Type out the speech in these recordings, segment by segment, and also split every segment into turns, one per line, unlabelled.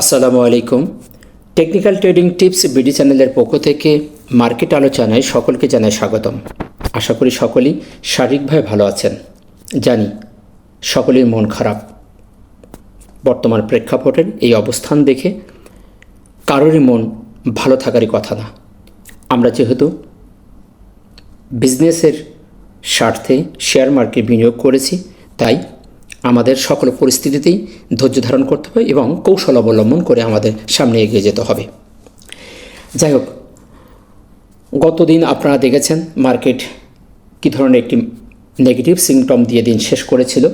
আসসালামু আলাইকুম। Technical trading tips BD চ্যানেলের পক্ষ থেকে মার্কেট আলোচনায় সকলকে জানাই স্বাগতম। আশা করি সকলেই শারীরিকভাবে ভালো আছেন। জানি সকলের মন খারাপ। বর্তমান প্রেক্ষাপটের এই অবস্থান দেখে কারোরই মন ভালো থাকারই কথা না। আমরা যেহেতু বিজনেসের স্বার্থে শেয়ার মার্কেট বিনিয়োগ করেছি, তাই আমাদের সকল পরিস্থিতিতেই ধৈর্য ধারণ করতে হবে এবং কৌশল অবলম্বন করে আমাদের সামনে এগিয়ে যেতে হবে। যাই হোক, গতদিন আপনারা দেখেছেন মার্কেট কী ধরনের একটি নেগেটিভ সিমটম দিয়ে দিন শেষ করেছিল।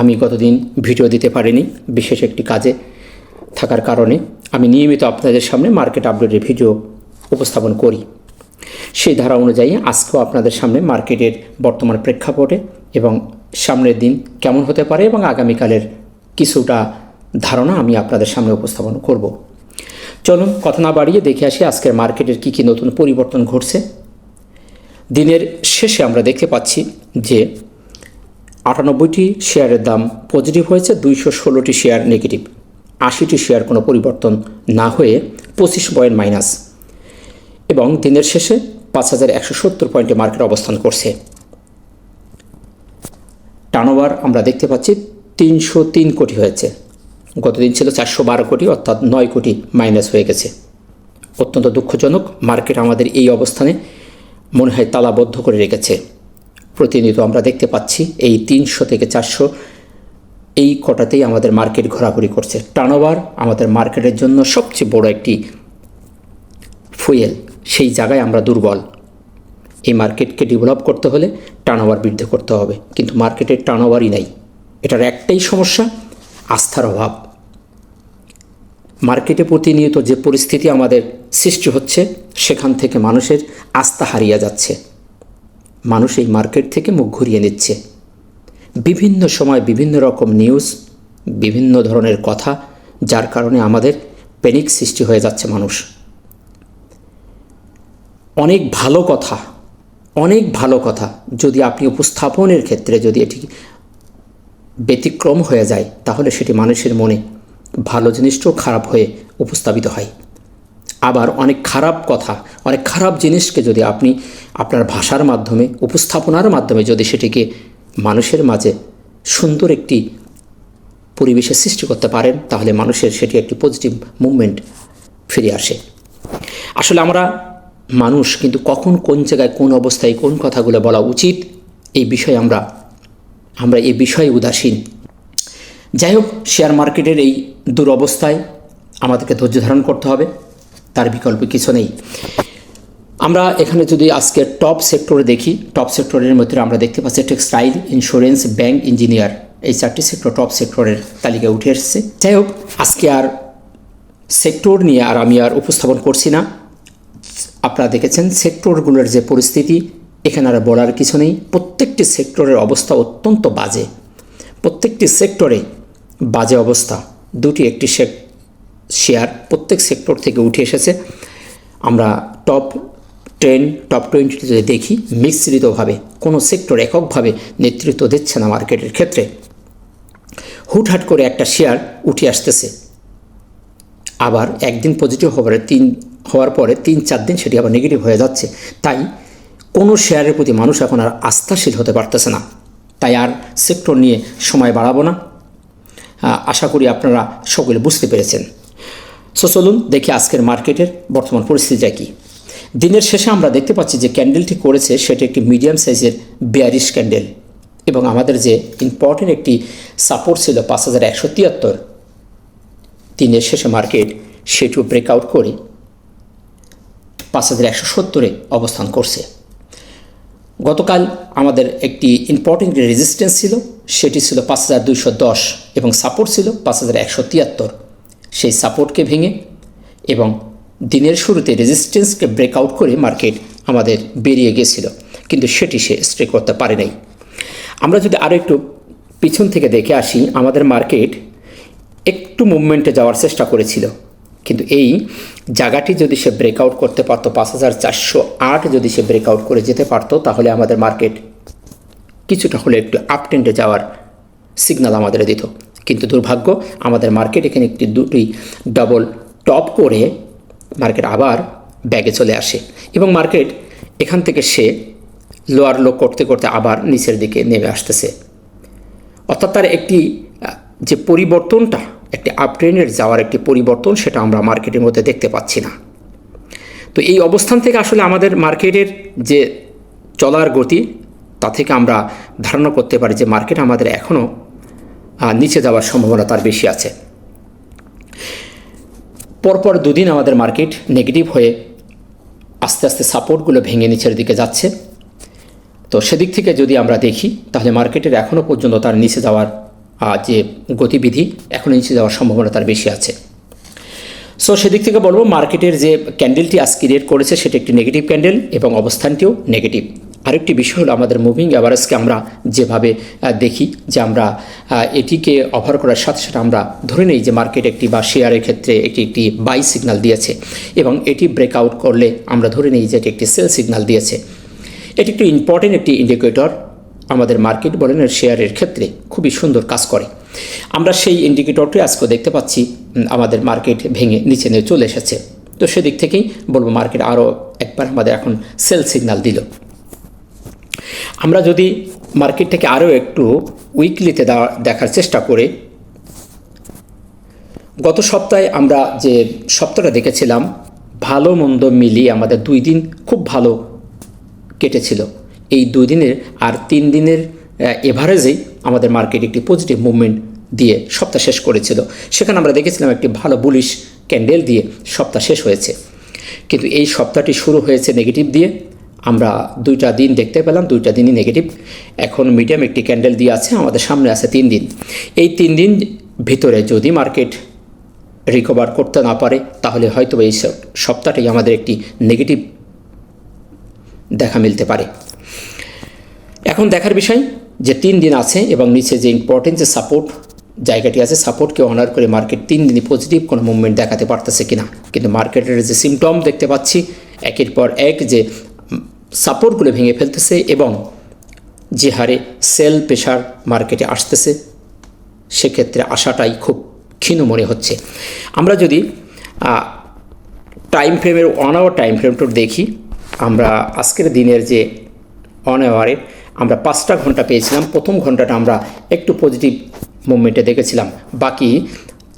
আমি গতদিন ভিডিও দিতে পারিনি বিশেষ একটি কাজে থাকার কারণে। আমি নিয়মিত আপনাদের সামনে মার্কেট আপডেটের ভিডিও উপস্থাপন করি। সেই ধারা অনুযায়ী আজকেও আপনাদের সামনে মার্কেটের বর্তমান প্রেক্ষাপটে এবং সামনের দিন কেমন হতে পারে এবং আগামীকালের কিছুটা ধারণা আমি আপনাদের সামনে উপস্থাপন করব। চলুন কথা না বাড়িয়ে দেখে আসি আজকের মার্কেটের কী কী নতুন পরিবর্তন ঘটছে। দিনের শেষে আমরা দেখতে পাচ্ছি যে আটানব্বইটি শেয়ারের দাম পজিটিভ হয়েছে, দুইশো ষোলোটি শেয়ার নেগেটিভ। আশিটি শেয়ার কোনো পরিবর্তন না হয়ে পঁচিশ পয়েন্ট মাইনাস। এবং দিনের শেষে পাঁচ হাজার একশো সত্তর পয়েন্টে মার্কেট অবস্থান করছে। টার্নওভার আমরা দেখতে পাচ্ছি তিনশো তিন কোটি হয়েছে। গতদিন ছিল চারশো বারো কোটি, অর্থাৎ নয় কোটি মাইনাস হয়ে গেছে। অত্যন্ত দুঃখজনক মার্কেট আমাদের এই অবস্থানে মনে হয় তালাবদ্ধ করে রেখেছে। প্রতিনিয়ত আমরা দেখতে পাচ্ছি এই তিনশো থেকে চারশো এই কটাতেই আমাদের মার্কেট ঘোরাঘুরি করছে। টার্নওভার আমাদের মার্কেটের জন্য সবচেয়ে বড় একটি ফুয়েল, সেই জায়গায় আমরা দুর্বল। এই মার্কেটকে ডেভেলপ করতে হলে টার্নওভার বৃদ্ধি করতে হবে। কিন্তু মার্কেটের টার্নওভারই নাই। এটার একটাই সমস্যা, আস্থার অভাব। মার্কেটে প্রতিনিয়ত যে পরিস্থিতি আমাদের সৃষ্টি হচ্ছে, সেখান থেকে মানুষের আস্থা হারিয়ে যাচ্ছে। মানুষ এই মার্কেট থেকে মুখ ঘুরিয়ে নিচ্ছে। বিভিন্ন সময় বিভিন্ন রকম নিউজ বিভিন্ন ধরনের কথা, যার কারণে আমাদের প্যানিক সৃষ্টি হয়ে যাচ্ছে মানুষ। অনেক ভালো কথা অনেক ভালো কথা যদি আপনি উপস্থাপনের ক্ষেত্রে যদি এটি ব্যতিক্রম হয়ে যায়, তাহলে সেটি মানুষের মনে ভালো জিনিসটাও খারাপ হয়ে উপস্থাপিত হয়। আবার অনেক খারাপ কথা, অনেক খারাপ জিনিসকে যদি আপনি আপনার ভাষার মাধ্যমে, উপস্থাপনার মাধ্যমে যদি সেটিকে মানুষের মাঝে সুন্দর একটি পরিবেশের সৃষ্টি করতে পারেন, তাহলে মানুষের সেটি একটি পজিটিভ মুভমেন্ট ফিরে আসে। আসলে আমরা মানুষ কিন্তু কখন কোন জায়গায় কোন অবস্থায় কোন কথাগুলো বলা উচিত, এই বিষয়ে আমরা আমরা এই বিষয়ে উদাসীন। যাই হোক শেয়ার মার্কেটের এই দুরবস্থায় আমাদেরকে ধৈর্য ধারণ করতে হবে, তার বিকল্প কিছু নেই। আমরা এখানে যদি আজকে টপ সেক্টরে দেখি টপ সেক্টরের মধ্যে আমরা দেখতে পাচ্ছি টেক্সটাইল ইন্স্যুরেন্স ব্যাংক ইঞ্জিনিয়ার এই চারটি সেক্টর টপ সেক্টরের তালিকায় উঠে এসেছে। যাই হোক, আজকে আর সেক্টর নিয়ে আর আমি আর উপস্থাপন করছি না। আপনারা দেখেছেন সেক্টরগুলোর যে পরিস্থিতি, এখানে আর বলার কিছু নেই। প্রত্যেকটি সেক্টরের অবস্থা অত্যন্ত বাজে। প্রত্যেকটি সেক্টরে বাজে অবস্থা। দুটি, একটি শেয়ার প্রত্যেক সেক্টর থেকে উঠে এসেছে। আমরা টপ টেন, টপ টোয়েন্টিতে যদি দেখি, মিশ্রিতভাবে, কোনো সেক্টর এককভাবে নেতৃত্ব দিচ্ছে না মার্কেটের ক্ষেত্রে। হুটহাট করে একটা শেয়ার উঠে আসতেছে। আবার একদিন পজিটিভ হবার তিন হওয়ার পরে তিন চার দিন সেটি আবার নেগেটিভ হয়ে যাচ্ছে। তাই কোনো শেয়ারের প্রতি মানুষ এখন আর আস্থাশীল হতে পারতেছে না। তাই আর সেক্টর নিয়ে সময় বাড়াবো না। আশা করি আপনারা সকলে বুঝতে পেরেছেন। সো চলুন দেখি আজকের মার্কেটের বর্তমান পরিস্থিতিটা কী। দিনের শেষে আমরা দেখতে পাচ্ছি যে ক্যান্ডেলটি করেছে সেটি একটি মিডিয়াম সাইজের বিয়ারিশ ক্যান্ডেল এবং আমাদের যে ইম্পর্টেন্ট একটি সাপোর্ট ছিল পাঁচ হাজার একশো তিয়াত্তর, দিনের শেষে মার্কেট সেটিও ব্রেকআউট করে পাঁচ হাজার একশো সত্তরে অবস্থান করছে। গতকাল আমাদের একটি ইম্পর্টেন্ট রেজিস্ট্যান্স ছিল, সেটি ছিল পাঁচ হাজার দুইশো দশ এবং সাপোর্ট ছিল পাঁচ হাজার একশো তিয়াত্তর। সেই সাপোর্টকে ভেঙে এবং দিনের শুরুতে রেজিস্ট্যান্সকে ব্রেকআউট করে মার্কেট আমাদের বেরিয়ে গেছিল, কিন্তু সেটি সে স্ট্রে করতে পারে নাই। আমরা যদি আরও একটু পিছন থেকে দেখে আসি, আমাদের মার্কেট একটু মুভমেন্টে যাওয়ার চেষ্টা করেছিল। কিন্তু এই জায়গাটি যদি সে ব্রেকআউট করতে পারতো, পাঁচ হাজার চারশো আট যদি সে ব্রেকআউট করে যেতে পারতো, তাহলে আমাদের মার্কেট কিছুটা হলে একটু আপটেন্ডে যাওয়ার সিগনাল আমাদের দিত। কিন্তু দুর্ভাগ্য, আমাদের মার্কেট এখানে একটি দুটি ডবল টপ করে মার্কেট আবার ব্যাগে চলে আসে এবং মার্কেট এখান থেকে সে লোয়ার লো করতে করতে আবার নিচের দিকে নেমে আসতেছে। অর্থাৎ তার একটি যে পরিবর্তনটা একটি আপট্রেন্ডের যাওয়ার একটি পরিবর্তন সেটা আমরা মার্কেটের মধ্যে দেখতে পাচ্ছি না। তো এই অবস্থান থেকে আসলে আমাদের মার্কেটের যে চলার গতি, তা থেকে আমরা ধারণা করতে পারি যে মার্কেট আমাদের এখনও নিচে যাওয়ার সম্ভাবনা তার বেশি আছে। পরপর দুদিন আমাদের মার্কেট নেগেটিভ হয়ে আস্তে আস্তে সাপোর্টগুলো ভেঙে নিচের দিকে যাচ্ছে। তো সেদিক থেকে যদি আমরা দেখি, তাহলে মার্কেটের এখনও পর্যন্ত তার নিচে যাওয়ার যে গতিবিধি এখন নিচে যাওয়ার সম্ভাবনা তার বেশি আছে। সো সেদিক থেকে বলব মার্কেটের যে ক্যান্ডেলটি আজকে ক্রিয়েট করেছে, সেটা একটি নেগেটিভ ক্যান্ডেল এবং অবস্থানটিও নেগেটিভ আরেকটি বিষয় হলো আমাদের মুভিং অ্যাভারেজকে আমরা যেভাবে দেখি, যে আমরা এটিকে অফার করার সাথে সাথে আমরা ধরে নিই যে মার্কেট একটি বা শেয়ারের ক্ষেত্রে এটি একটি বাই সিগনাল দিয়েছে এবং এটি ব্রেকআউট করলে আমরা ধরে নিই যে এটি একটি সেল সিগনাল দিয়েছে। এটি একটি ইম্পর্টেন্ট একটি ইন্ডিকেটর আমাদের মার্কেট বলেন শেয়ারের ক্ষেত্রে খুবই সুন্দর কাজ করে। আমরা সেই ইন্ডিকেটরটি আজকে দেখতে পাচ্ছি আমাদের মার্কেট ভেঙে নিচে নিয়ে চলে এসেছে। তো সেদিক থেকেই বলব মার্কেট আরও একবার আমাদের এখন সেল সিগন্যাল দিল। আমরা যদি মার্কেটটাকে আরও একটু উইকলিতে দেখার চেষ্টা করে। গত সপ্তাহে আমরা যে সপ্তাহটা দেখেছিলাম, ভালো মন্দ মিলিয়ে আমাদের দুই দিন খুব ভালো কেটেছিল। এই দুই দিনের আর তিন দিনের এভারেজেই আমাদের মার্কেট একটি পজিটিভ মুভমেন্ট দিয়ে সপ্তাহ শেষ করেছিল। সেখানে আমরা দেখেছিলাম একটি ভালো বুলিশ ক্যান্ডেল দিয়ে সপ্তাহ শেষ হয়েছে। কিন্তু এই সপ্তাহটি শুরু হয়েছে নেগেটিভ দিয়ে। আমরা দুইটা দিন দেখতে পেলাম, দুইটা দিনই নেগেটিভ এখন মিডিয়াম একটি ক্যান্ডেল দিয়ে আছে, আমাদের সামনে আছে তিন দিন। এই তিন দিন ভিতরে যদি মার্কেট রিকভার করতে না পারে, তাহলে হয়তো এই সপ- সপ্তাহটাই আমাদের একটি নেগেটিভ দেখা মিলতে পারে। এখন দেখার বিষয় যে তিন দিন আছে এবং নিচে যে ইম্পর্টেন্ট যে সাপোর্ট জায়গাটি আছে সাপোর্টকে অনার করে মার্কেট তিন দিনই পজিটিভ কোনো মুভমেন্ট দেখাতে পারতেছে কিনা। কিন্তু মার্কেটের যে সিমটম দেখতে পাচ্ছি, একের পর এক যে সাপোর্টগুলো ভেঙে ফেলতেছে এবং যে হারে সেল প্রেশার মার্কেটে আসতেছে, সেক্ষেত্রে আশাটাই খুব ক্ষীণ মনে হচ্ছে। আমরা যদি টাইম ফ্রেমের ওয়ান আওয়ার টাইম ফ্রেমটা দেখি, আমরা আজকের দিনের যে অন আওয়ারে আমরা পাঁচটা ঘণ্টা পেয়েছিলাম। প্রথম ঘন্টাটা আমরা একটু পজিটিভ মুভমেন্টে দেখেছিলাম। বাকি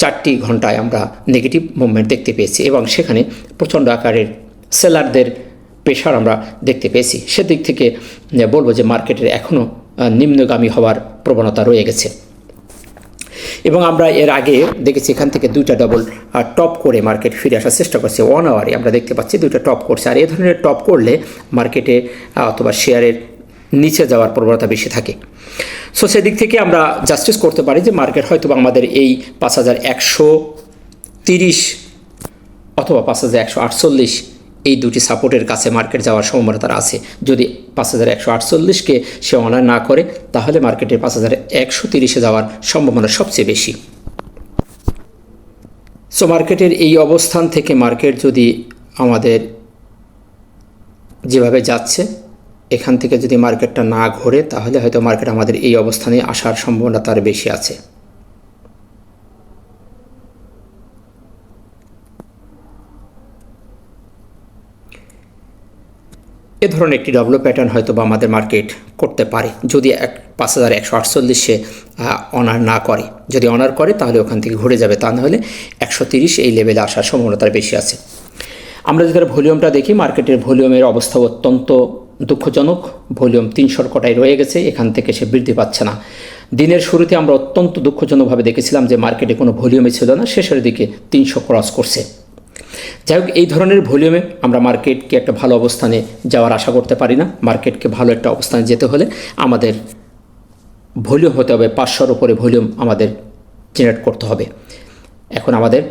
চারটি ঘন্টায় আমরা নেগেটিভ মুভমেন্ট দেখতে পেয়েছি এবং সেখানে প্রচণ্ড আকারের সেলারদের প্রেশার আমরা দেখতে পেয়েছি। সেদিক থেকে বলব যে মার্কেটের এখনও নিম্নগামী হওয়ার প্রবণতা রয়ে গেছে। এবং আমরা এর আগে দেখেছি এখান থেকে দুইটা ডবল টপ করে মার্কেট ফিরে আসার চেষ্টা করছে ওয়ান আওয়ারে আমরা দেখতে পাচ্ছি দুইটা টপ করছে। আর এই ধরনের টপ করলে মার্কেটে অথবা শেয়ারের নিচে যাওয়ার প্রবণতা বেশি থাকে। সো সেদিক থেকে আমরা জাস্টিস করতে পারি যে মার্কেট হয়তো আমাদের এই পাঁচ হাজার একশো তিরিশ অথবা পাঁচ হাজার একশো আটচল্লিশ এই দুটি সাপোর্টের কাছে মার্কেট যাওয়ার সম্ভাবনা আছে। যদি পাঁচ হাজার একশো আটচল্লিশকে সে অনার না করে, তাহলে মার্কেটের পাঁচ হাজার একশো তিরিশে যাওয়ার সম্ভাবনা সবচেয়ে বেশি। সো মার্কেটের এই অবস্থান থেকে মার্কেট যদি আমাদের যেভাবে যাচ্ছে, এখান থেকে যদি মার্কেটটা না ঘোরে, তাহলে হয়তো মার্কেট আমাদের এই অবস্থানে আসার সম্ভাবনা তার বেশি আছে। এ ধরনের একটি ডব্লু প্যাটার্ন হয়তো বা আমাদের মার্কেট করতে পারে। যদি এক পাঁচ হাজার একশো আটচল্লিশে অনার না করে। যদি অনার করে, তাহলে ওখান থেকে ঘুরে যাবে। তা নাহলে একশো তিরিশ এই লেভেলে আসার সম্ভাবনা বেশি আছে। আমরা যদি ভলিউমটা দেখি মার্কেটের ভলিউমের অবস্থা অত্যন্ত দুঃখজনক। ভলিউম তিনশোর কটায় রয়ে গেছে, এখান থেকে সে বৃদ্ধি পাচ্ছে না। দিনের শুরুতে আমরা অত্যন্ত দুঃখজনকভাবে দেখেছিলাম যে মার্কেটে কোনো ভলিউমই ছিল না, শেষের দিকে তিনশো ক্রস করছে। যাই হোক, এই ধরনের ভলিউমে আমরা মার্কেটকে একটা ভালো অবস্থানে যাওয়ার আশা করতে পারি না। মার্কেটকে ভালো একটা অবস্থানে যেতে হলে আমাদের ভলিউম হতে হবে, পাঁচশোর উপরে ভলিউম আমাদের জেনারেট করতে হবে। এখন আমাদের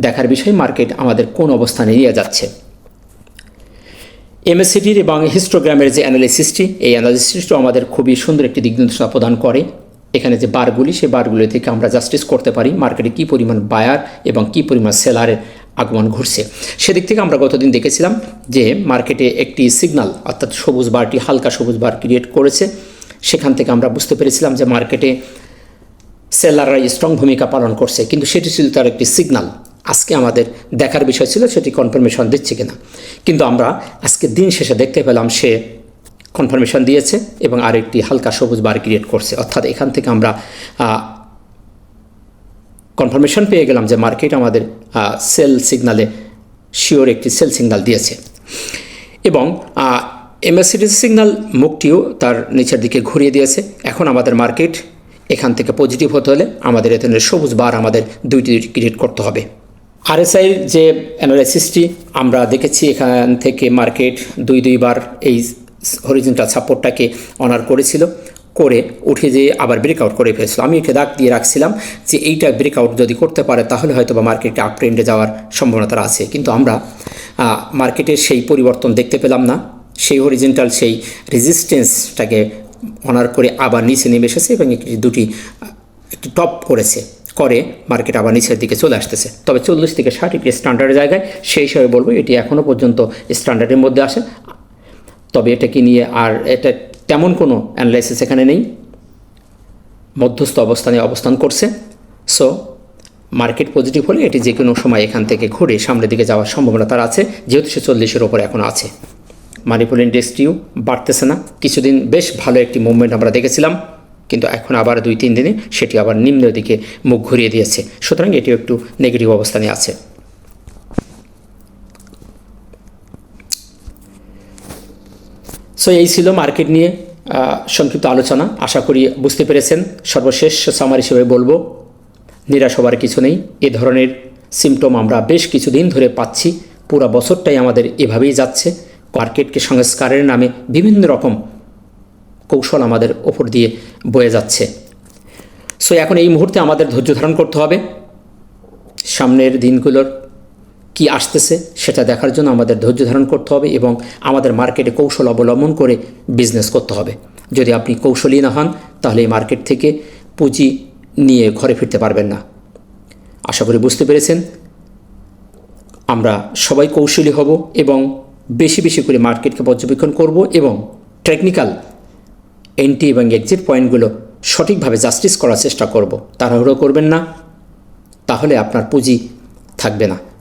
দেখার বিষয়, মার্কেট আমাদের কোন অবস্থানে নিয়ে যাচ্ছে। এমএসসিটির এবং হিস্টোগ্রামের যে অ্যানালিসিসটি এই অ্যানালিসিসটি আমাদের খুবই সুন্দর একটি দিক নির্দেশনা প্রদান করে। এখানে যে বারগুলি সেই বারগুলি থেকে আমরা জাস্টিস করতে পারি। মার্কেটে কী পরিমাণ বায়ার এবং কী পরিমাণ সেলারের আগমন ঘটছে। সেদিক থেকে আমরা গতদিন দেখেছিলাম যে মার্কেটে একটি সিগনাল অর্থাৎ সবুজ বারটি হালকা সবুজ বার ক্রিয়েট করেছে। সেখান থেকে আমরা বুঝতে পেরেছিলাম যে মার্কেটে সেলাররা স্ট্রং ভূমিকা পালন করছে, কিন্তু সেটি ছিল তার একটি সিগনাল আজকে আমাদের দেখার বিষয় ছিল সেটি কনফার্মেশন দিচ্ছে কিনা। কিন্তু আমরা আজকে দিন শেষে দেখতে পেলাম সে কনফার্মেশন দিয়েছে এবং আরেকটি হালকা সবুজ বার ক্রিয়েট করছে। অর্থাৎ এখান থেকে আমরা কনফার্মেশন পেয়ে গেলাম যে মার্কেট আমাদের সেল সিগনালে শিওর একটি সেল সিগনাল দিয়েছে। এবং এমএসিডি সিগনাল মুখটিও তার নিচের দিকে ঘুরিয়ে দিয়েছে। এখন আমাদের মার্কেট এখান থেকে পজিটিভ হতে হলে আমাদের এখানে সবুজ বার আমাদের দুইটি ক্রিয়েট করতে হবে। আরএসআইয়ের যে অ্যানালাইসিসটি আমরা দেখেছি, এখান থেকে মার্কেট দুই, দুইবার এই হরিজেন্টাল সাপোর্টটাকে অনার করেছিল। করে উঠে যেয়ে আবার ব্রেকআউট করে ফেলেছিল। আমি এটা দাগ দিয়ে রাখছিলাম যে এইটা ব্রেকআউট যদি করতে পারে তাহলে হয়তো বা মার্কেটে আপ ট্রেন্ডে যাওয়ার সম্ভাবনাটা আছে। কিন্তু আমরা মার্কেটের সেই পরিবর্তন দেখতে পেলাম না। সেই হরিজেন্টাল সেই রেজিস্ট্যান্সটাকে অনার করে আবার নিচে নেমে এসেছে এবং একটি, দুটি, একটি টপ করেছে, করে মার্কেট আবার নিচের দিকে চলে আসতেছে। তবে চল্লিশ থেকে ষাট একটি স্ট্যান্ডার্ডের জায়গায় সেই হিসাবে বলব এটি এখনও পর্যন্ত স্ট্যান্ডার্ডের মধ্যে আসে। তবে এটাকে নিয়ে আর, এটা তেমন কোনো অ্যানালাইসিস এখানে নেই। মধ্যস্থ অবস্থানে অবস্থান করছে। সো মার্কেট পজিটিভ হলে এটি যে কোনো সময় এখান থেকে ঘুরে সামনের দিকে যাওয়ার সম্ভাবনা তার আছে, যেহেতু সে চল্লিশের ওপরে এখন আছে। মানিপুল ইন্ডাস্ট্রিও বাড়তেছে না। কিছুদিন বেশ ভালো একটি মুভমেন্ট আমরা দেখেছিলাম, কিন্তু এখন আবার দুই, তিন দিনে সেটি আবার নিম্নের দিকে মুখ ঘুরিয়ে দিয়েছে। সুতরাং এটিও একটু নেগেটিভ অবস্থানে আছে। সো এই ছিল মার্কেট নিয়ে সংক্ষিপ্ত আলোচনা। আশা করি বুঝতে পেরেছেন। সর্বশেষ সামার হিসেবে বলব, নিরাশ হবার কিছু নেই। এ ধরনের সিমটম আমরা বেশ কিছুদিন ধরে পাচ্ছি। পুরো বছরটাই আমাদের এভাবেই যাচ্ছে। মার্কেটকে সংস্কারের নামে বিভিন্ন রকম কৌশল আমাদের ওপর দিয়ে বয়ে যাচ্ছে। সো এখন এই মুহূর্তে আমাদের ধৈর্য ধারণ করতে হবে। সামনের দিনগুলোর কি আসতেছে সেটা দেখার জন্য আমাদের ধৈর্য ধারণ করতে হবে এবং আমাদের মার্কেটে কৌশল অবলম্বন করে বিজনেস করতে হবে। যদি আপনি কৌশলী না হন, তাহলে এই মার্কেট থেকে পুঁজি নিয়ে ঘরে ফিরতে পারবেন না। আশা করি বুঝতে পেরেছেন। আমরা সবাই কৌশলী হব এবং বেশি বেশি করে মার্কেটকে পর্যবেক্ষণ করব এবং টেকনিক্যাল এন্ট্রি এবং এক্সিট পয়েন্টগুলো সঠিকভাবে জাস্টিস করার চেষ্টা করব। তাড়াহুড়ো করবেন না, তাহলে আপনার পুঁজি থাকবে না।